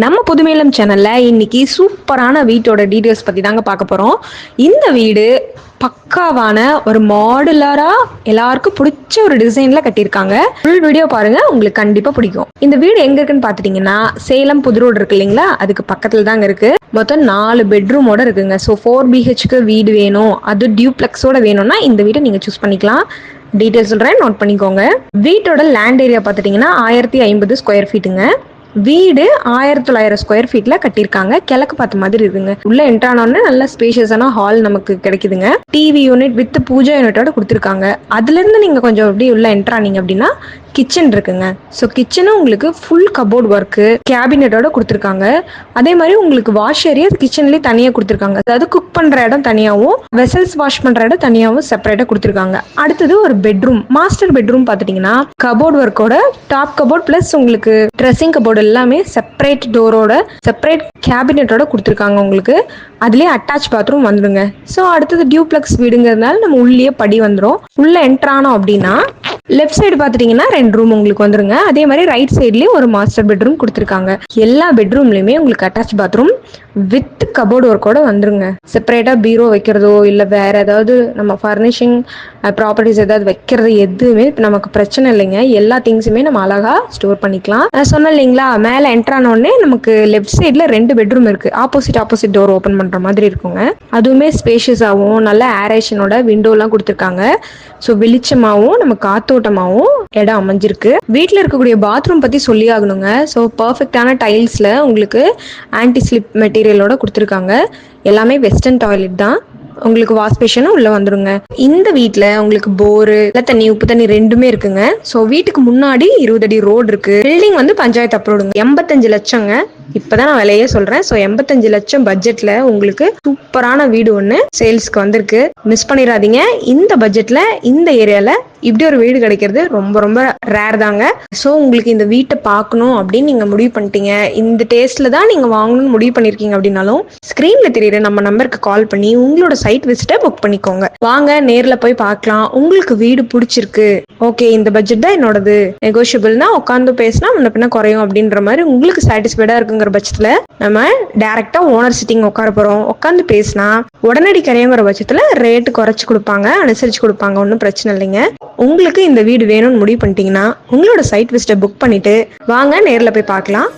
நம்ம புதுமேலம் சேனல்ல இன்னைக்கு சூப்பரான வீட்டோட டீடைல்ஸ் பத்தி தாங்க பார்க்க போறோம். இந்த வீடு பக்காவான ஒரு மாடுலரா எல்லாருக்கும் பிடிச்ச ஒரு டிசைன்ல கட்டியிருக்காங்க. ஃபுல் வீடியோ பாருங்க உங்களுக்கு கண்டிப்பா பிடிக்கும். இந்த வீடு எங்க இருக்குன்னு பாத்துட்டீங்கன்னா சேலம் புது ரோடு இருக்கு இல்லைங்களா? அதுக்கு பக்கத்துல தாங்க இருக்கு. மொத்தம் நாலு பெட்ரூமோட இருக்குங்க. ஸோ ஃபோர் பிஹெச்க்கு வீடு வேணும். அது டியூப்ளெக்ஸோட வேணும்னா இந்த வீட்டை நீங்க சூஸ் பண்ணிக்கலாம். டீட்டெயில் சொல்றேன் நோட் பண்ணிக்கோங்க. வீட்டோட லேண்ட் ஏரியா பார்த்துட்டிங்கன்னா ஆயிரத்தி ஐம்பது ஸ்கொயர் ஃபீட்டுங்க வீடு ஆயிரத்தி தொள்ளாயிரம் ஸ்கொயர் ஃபீட்ல கட்டியிருக்காங்க. கிழக்கு பார்த்த மாதிரி இருக்குங்க. உள்ள என்ட்ரானோடனே நல்ல ஸ்பேஷியஸான ஹால் நமக்கு கிடைக்குதுங்க. டிவி யூனிட் வித் பூஜா யூனிட்டோட கொடுத்துருக்காங்க. அதுல இருந்து நீங்க கொஞ்சம் அப்படியே உள்ள என்ட்ரானீங்க அப்படின்னா கிச்சன் இருக்குங்க. ஸோ கிச்சனும் உங்களுக்கு ஃபுல் கபோர்ட் ஒர்க்கு கேபினட்டோட கொடுத்துருக்காங்க. அதே மாதிரி உங்களுக்கு வாஷ் ஏரியா கிச்சன்லேயே தனியாக கொடுத்துருக்காங்க. அதாவது குக் பண்ணுற இடம் தனியாகவும் வெசல்ஸ் வாஷ் பண்ணுற இடம் தனியாகவும் செப்பரேட்டாக கொடுத்துருக்காங்க. அடுத்தது ஒரு பெட்ரூம் மாஸ்டர் பெட்ரூம் பார்த்துட்டிங்கன்னா கபோர்ட் ஒர்க்கோட டாப் கபோர்ட் ப்ளஸ் உங்களுக்கு ட்ரெஸ்ஸிங் கபோர்டு எல்லாமே செப்பரேட் டோரோட செப்பரேட் கேபினட்டோட கொடுத்துருக்காங்க உங்களுக்கு. அதுலேயே அட்டாச் பாத்ரூம் வந்துடுங்க. ஸோ அடுத்தது டியூப்ளக்ஸ் வீடுங்கிறதுனால நம்ம உள்ளே படி வந்துடும் உள்ள என்ட்ரானோம் அப்படின்னா லெஃப்ட் சைடு பார்த்துட்டிங்கன்னா ரெண்டு ரூம் உங்களுக்கு வந்துருங்க. அதே மாதிரி ரைட் சைட்லேயும் ஒரு மாஸ்டர் பெட்ரூம் கொடுத்துருக்காங்க. எல்லா பெட்ரூம்லையுமே உங்களுக்கு அட்டாச் பாத்ரூம் வித் கபோர்டு ஒர்க்கோட வந்துருங்க. செப்பரேட்டாக பீரோ வைக்கிறதோ இல்லை வேற ஏதாவது நம்ம ஃபர்னிஷிங் ப்ராப்பர்ட்டிஸ் ஏதாவது வைக்கிறது எதுவுமே நமக்கு பிரச்சனை இல்லைங்க. எல்லா திங்ஸுமே நம்ம அழகா ஸ்டோர் பண்ணிக்கலாம். நான் சொன்னேன் இல்லைங்களா? மேலே என்ட்ரானோடனே நமக்கு லெஃப்ட் சைடில் ரெண்டு பெட்ரூம் இருக்கு. ஆப்போசிட் ஆப்போசிட் டோர் ஓப்பன் பண்ணுற மாதிரி இருக்குங்க. அதுவுமே ஸ்பேஷியஸாகவும் நல்ல ஏரேஷனோட விண்டோலாம் கொடுத்துருக்காங்க. ஸோ வெளிச்சமாகவும் நம்ம காத்தோட்டமாகவும் இடம் அமைஞ்சிருக்கு. வீட்டில் இருக்கக்கூடிய பாத்ரூம் பற்றி சொல்லி ஆகணுங்க ஸோ பர்ஃபெக்டான டைல்ஸில் உங்களுக்கு ஆன்டி ஸ்லிப் மெட்டீரியலோட கொடுத்துருக்காங்க. எல்லாமே வெஸ்டர்ன் டாய்லெட் தான். உங்களுக்கு வாஷ் பேஷனும் உள்ள வந்துடுங்க இந்த வீட்டில் உங்களுக்கு போரு இல்லை தண்ணி உப்பு தண்ணி ரெண்டுமே இருக்குங்க. ஸோ வீட்டுக்கு முன்னாடி இருபது அடி ரோடு இருக்கு. பில்டிங் வந்து பஞ்சாயத்து அப்ரோடுங்க எண்பத்தஞ்சு லட்சங்க. இப்பதான் நான் விலையே சொல்றேன். ஸோ எண்பத்தஞ்சு லட்சம் பட்ஜெட்ல உங்களுக்கு சூப்பரான வீடு ஒன்று சேல்ஸ்க்கு வந்திருக்கு. மிஸ் பண்ணிடாதீங்க. இந்த பட்ஜெட்ல இந்த ஏரியால இப்படி ஒரு வீடு கிடைக்கிறது ரொம்ப ரொம்ப ரேர் தாங்க. ஸோ உங்களுக்கு இந்த வீட்டை பார்க்கணும் அப்படின்னு நீங்க முடிவு பண்ணிட்டீங்க. இந்த டேஸ்ட்ல தான் நீங்க வாங்கணும்னு முடிவு பண்ணிருக்கீங்க அப்படின்னாலும் ஸ்க்ரீனில் தெரியுற நம்ம நம்பருக்கு கால் பண்ணி உங்களோட சைட் விசிட்டை புக் பண்ணிக்கோங்க. வாங்க நேர்ல போய் பார்க்கலாம். உங்களுக்கு வீடு பிடிச்சிருக்கு. ஓகே இந்த பட்ஜெட் தான் என்னோடது. நெகோஷியபிள்னா உட்காந்து பேசினா முன்ன பின்ன குறையும் அப்படின்ற மாதிரி உங்களுக்கு சாட்டிஸ்ஃபைடா இருக்குங்கிற பட்சத்துல நம்ம டைரக்டா ஓனர் சிட்டிங் உட்கார போறோம். உட்காந்து பேசினா உடனடி கரையுங்கிற பட்சத்துல ரேட்டு குறைச்சு கொடுப்பாங்க அனுசரிச்சு கொடுப்பாங்க. ஒன்றும் பிரச்சனை இல்லைங்க. உங்களுக்கு இந்த வீடு வேணும்னு முடிவு பண்ணிட்டீங்கன்னா உங்களோட சைட் விசிட்டை புக் பண்ணிட்டு வாங்க நேரில் போய் பார்க்கலாம்.